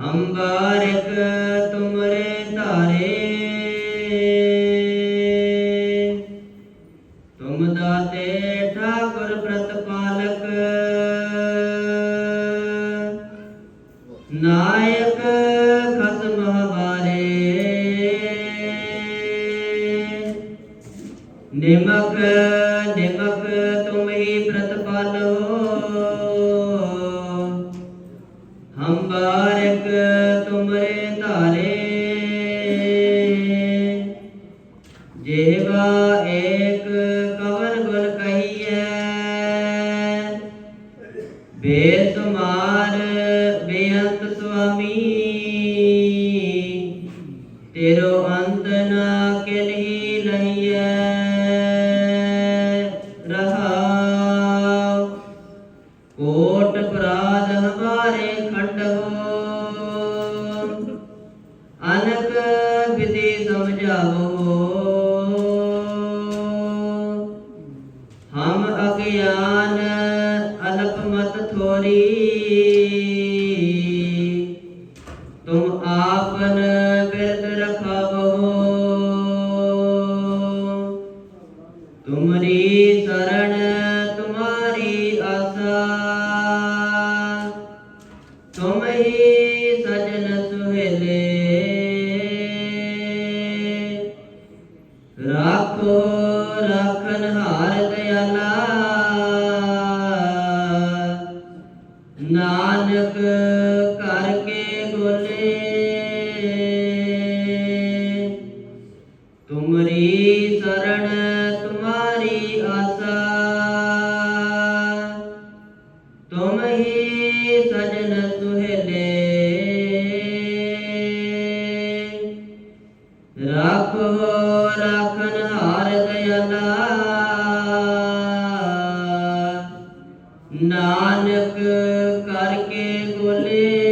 ਹਮ ਤੁਮਰੇ ਧਾਰੇ। ਤੁਮ ਦਾਤੇ ਠਾਕੁਰ ਪ੍ਰਤਪਾਲਕ। ਨਾਇਕ ਖਸਮ ਹਮਾਰੇ ਨਿਮਕ ਨਿਮਕ ਤੁਮਰੇ ਧਾਰੇ। ਜੇਵਾ ਏਕ ਕਵਨ ਗੁਣ ਕਹੀਐ। ਬੇਸੁਮਾਰ ਬੇਅੰਤ ਸੁਆਮੀ। ਤੇਰੋ ਅੰਤ ਨਾ ਕਿਨਹੀ ਲਈਐ। ਅਨਕ ਵਿਧੀ ਸਮਝਾਵੋ ਹਮ ਅਗਿਆਨ ਅਲਪ ਮਤ ਥੋਰੀ। ਤੁਮ ਆਪਨ ਬਿਰਦ ਰਖਾਵੋ। ਤੁਮਰੀ ਸਰਣ ਤੁਮਾਰੀ ਆਸਾ। ਤੁਮ ਹੀ ਸਜਨ ਸੁਹੇਲੇ। ਰਾਖਨ ਹਾਰ ਦਇਆਲਾ ਨਾਨਕ ਕਰਕੇ ਗੋਲੇ ਤੁਮਰੀ ਸਰਣ ਤੁਮਾਰੀ ਆਸਾ। ਤੁਮ ਹੀ ਸਜਨ ਸੁਹੇਲੇ। ਰਾਖੋ ਰਾਖਨ ਕਰਕੇ